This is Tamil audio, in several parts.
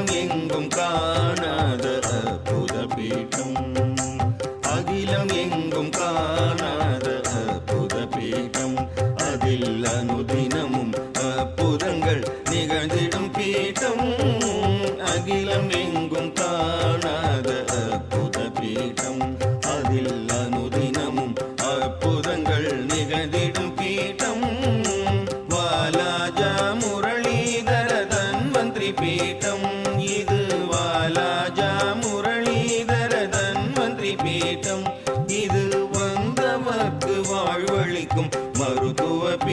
உலகம் எங்கும் காணாத அற்புத பீடம் அகிலம் எங்கும் காணாத அற்புத பீடம் அதில் அனுதினமும் அற்புதங்கள் நிகழ்ந்திடும் பீட்டம். அகிலம் எங்கும் காணாத அற்புத அதில் அனுதினமும் அற்புதங்கள் நிகழ்ந்திடும் பீட்டம். வாலாஜா முரளிதர தன்வந்திரி பீட்டம்.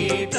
Sweet.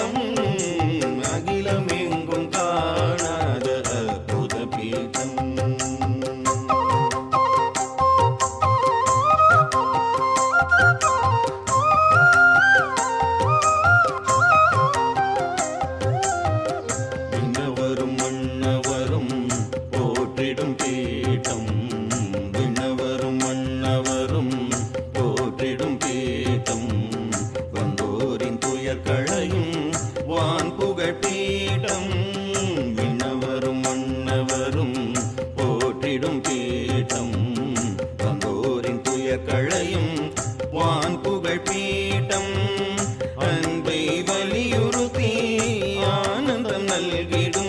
துயர் களையும் வான் புகழ் பீட்டம் அன்பை வலியுறுத்தி ஆனந்தம் நல்கிடும்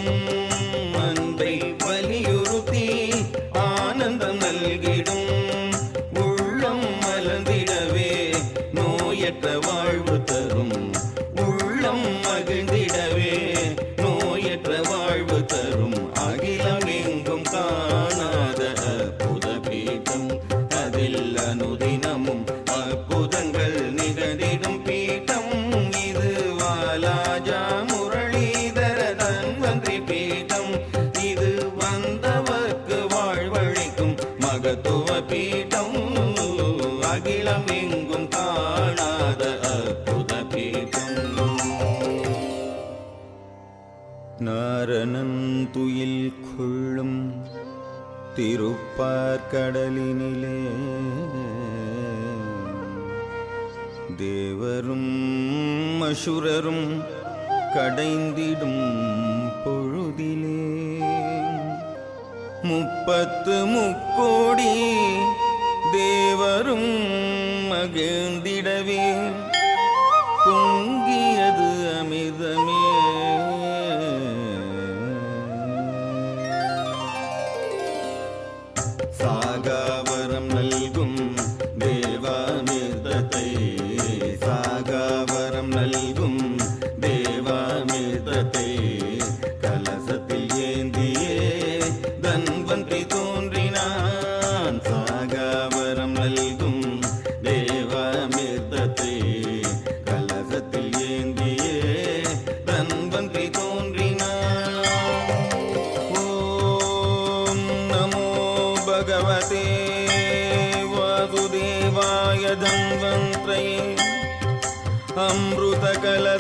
அனுதினமும் அற்புதங்கள் நிகழ்ந்திடும் பீட்டம். இது வாலாஜா முரளிதர தன்வந்திரி பீட்டம். இது வந்தவர்க்கு வாழ்வழிக்கும் மகத்துவ பீட்டம். அகிலம் எங்கும் காணாத அற்புத பீட்டம். நாரணன் துயில் கொள்ளும் திருப்பார்கடலினிலே தேவரும் அசுரரும் கடைந்திடும் பொழுதிலே முப்பத்து முக்கோடி தேவரும் மகிழ்ந்திடவே ಸಾಗವ भगवते वासुदेवाय धन्वन्त्रये अमृतकलसहस्ताय